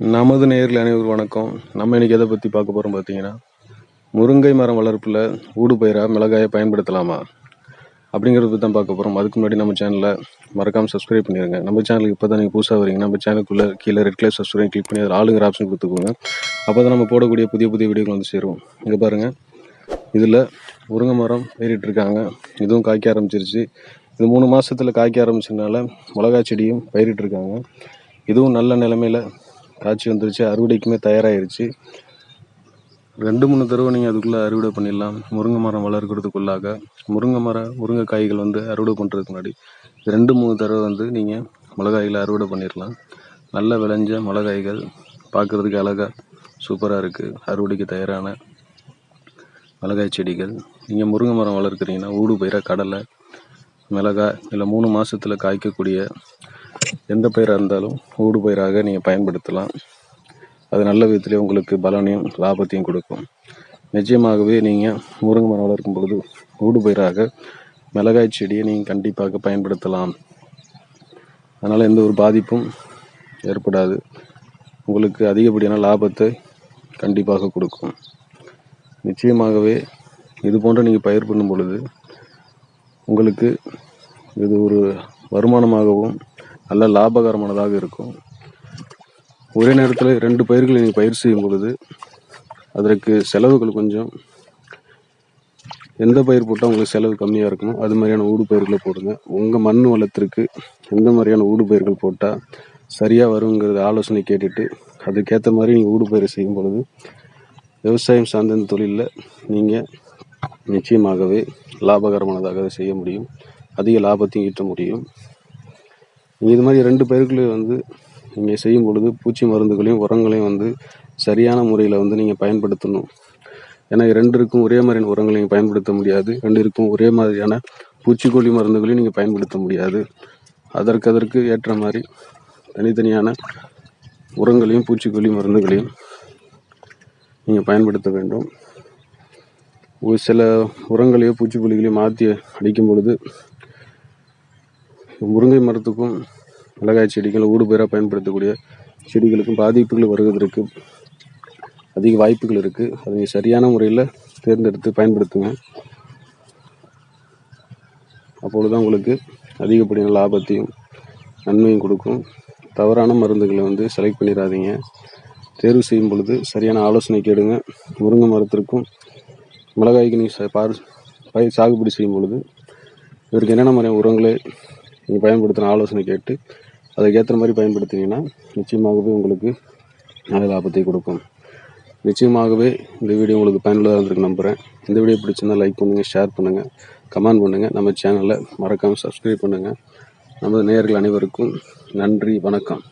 நமது நேரில் அனைவரும் வணக்கம். நம்ம இன்னைக்கு எதை பற்றி பார்க்க போகிறோம் பார்த்தீங்கன்னா முருங்கை மரம் வளர்ப்பில் ஊடுபயிராக மிளகாயை பயன்படுத்தலாமா அப்படிங்கிறத பற்றி தான் பார்க்க போகிறோம் அதுக்கு முன்னாடி நம்ம சேனலை மறக்காமல் சப்ஸ்கிரைப் பண்ணிடுங்க நம்ம சேனலுக்கு இப்போ தான் நீங்கள் புதுசாக வரீங்க நம்ம சேனலுக்குள்ளே கீழே ரெட் கலர் சப்ஸ்கிரைப் கிளிக் பண்ணி அதில் ஆளுங்கிற ஆப்ஷன் கொடுத்துக்கோங்க. அப்போ தான் நம்ம போடக்கூடிய புதிய புதிய வீடியோக்கள் வந்து சேரும். இங்கே பாருங்கள் இதில் முருங்கை மரம் பயிரிட்டிருக்காங்க இதுவும் காய்க்க ஆரம்பிச்சிருச்சு. இது மூணு மாதத்தில் காய்க்க ஆரம்பிச்சதுனால மிளகா செடியும் பயிரிட்டிருக்காங்க இதுவும் நல்ல நிலமையில் காய்ச்சி வந்துருச்சு. அறுவடைக்குமே தயாராகிருச்சு ரெண்டு மூணு தடவை நீங்கள் அதுக்குள்ளே அறுவடை பண்ணிடலாம். முருங்கை மரம் வளர்க்குறதுக்குள்ளாக முருங்கை மரம் முருங்கை காய்கள் வந்து அறுவடை பண்ணுறதுக்கு முன்னாடி ரெண்டு மூணு தடவை வந்து நீங்கள் மிளகாய்களை அறுவடை பண்ணிடலாம். நல்ல விளைஞ்ச மிளகாய்கள் பார்க்குறதுக்கு அழகாக சூப்பராக இருக்குது அறுவடைக்கு தயாரான மிளகாய் செடிகள். நீங்கள் முருங்கை மரம் வளர்க்குறீங்கன்னா ஊடு பயிராக கடலை மிளகாய் இல்லை மூணு மாதத்தில் காய்க்கக்கூடிய எந்த பயிராக இருந்தாலும் ஊடு பயிராக நீங்கள் பயன்படுத்தலாம். அது நல்ல விதத்திலே உங்களுக்கு பலனையும் லாபத்தையும் கொடுக்கும். நிச்சயமாகவே நீங்கள் முருங்கை மரம் வளர்க்கும் பொழுது ஊடு பயிராக மிளகாய் செடியை நீங்கள் கண்டிப்பாக பயன்படுத்தலாம். அதனால் எந்த ஒரு பாதிப்பும் ஏற்படாது. உங்களுக்கு அதிகப்படியான லாபத்தை கண்டிப்பாக கொடுக்கும். நிச்சயமாகவே இது போன்ற நீங்கள் பயிர் பண்ணும் பொழுது உங்களுக்கு இது ஒரு வருமானமாகவும் நல்ல லாபகரமானதாக இருக்கும். ஒரே நேரத்தில் ரெண்டு பயிர்களை நீங்கள் பயிர் செய்யும் பொழுது அதற்கு செலவுகள் கொஞ்சம். எந்த பயிர் போட்டால் உங்களுக்கு செலவு கம்மியாக இருக்கணும் அது மாதிரியான ஊடு பயிர்களை போடுங்க. உங்கள் மண் வளத்திற்கு எந்த மாதிரியான ஊடு பயிர்கள் போட்டால் சரியாக வருங்கிறத ஆலோசனை கேட்டுட்டு அதுக்கேற்ற மாதிரி நீங்கள் ஊடு பயிர் செய்யும் பொழுது விவசாயம் சார்ந்த இந்த தொழிலில் நீங்கள் நிச்சயமாகவே லாபகரமானதாக அதை செய்ய முடியும். அதிக லாபத்தையும் ஈட்ட முடியும். இது மாதிரி ரெண்டு பயிர்களையும் வந்து நீங்கள் செய்யும் பொழுது பூச்சி மருந்துகளையும் உரங்களையும் வந்து சரியான முறையில் வந்து நீங்கள் பயன்படுத்தணும். ஏன்னா ரெண்டிற்கும் ஒரே மாதிரியான உரங்களை நீங்கள் பயன்படுத்த முடியாது. ரெண்டிற்கும் ஒரே மாதிரியான பூச்சிக்கொல்லி மருந்துகளையும் நீங்கள் பயன்படுத்த முடியாது. அதற்கு அதற்கு ஏற்ற மாதிரி தனித்தனியான உரங்களையும் பூச்சிக்கொல்லி மருந்துகளையும் நீங்கள் பயன்படுத்த வேண்டும். ஒரு சில உரங்களையோ பூச்சிக்கொல்லிகளையோ மாற்றி அடிக்கும் பொழுது முருங்கை மரத்துக்கும் மிளகாய் செடிகள் ஊடுபயிராக பயன்படுத்தக்கூடிய செடிகளுக்கும் பாதிப்புகள் வருவதற்கு அதிக வாய்ப்புகள் இருக்குது அதை நீங்கள் சரியான முறையில் தேர்ந்தெடுத்து பயன்படுத்துங்க. அப்பொழுது தான் உங்களுக்கு அதிகப்படியான லாபத்தையும் நன்மையும் கொடுக்கும். தவறான மருந்துகளை வந்து செலக்ட் பண்ணிடாதீங்க தேர்வு செய்யும் பொழுது சரியான ஆலோசனை கேடுங்க. முருங்கை மரத்திற்கும் மிளகாய்க்கு நீங்கள் பார் பயிர் சாகுபடி செய்யும் பொழுது இதற்கு என்னென்ன மாதிரியான உரங்களை நீங்கள் பயன்படுத்தின ஆலோசனை கேட்டு அதுக்கேற்ற மாதிரி பயன்படுத்தினீங்கன்னா நிச்சயமாகவே உங்களுக்கு நல்ல லாபத்தை கொடுக்கும். நிச்சயமாகவே இந்த வீடியோ உங்களுக்கு பயனுள்ளதாக இருந்திருக்கு நம்புகிறேன் இந்த வீடியோ பிடிச்சிருந்தா லைக் பண்ணுங்கள் ஷேர் பண்ணுங்கள் கமெண்ட் பண்ணுங்கள் நம்ம சேனலை மறக்காமல் சப்ஸ்கிரைப் பண்ணுங்கள் நமது நேயர்கள் அனைவருக்கும் நன்றி வணக்கம்.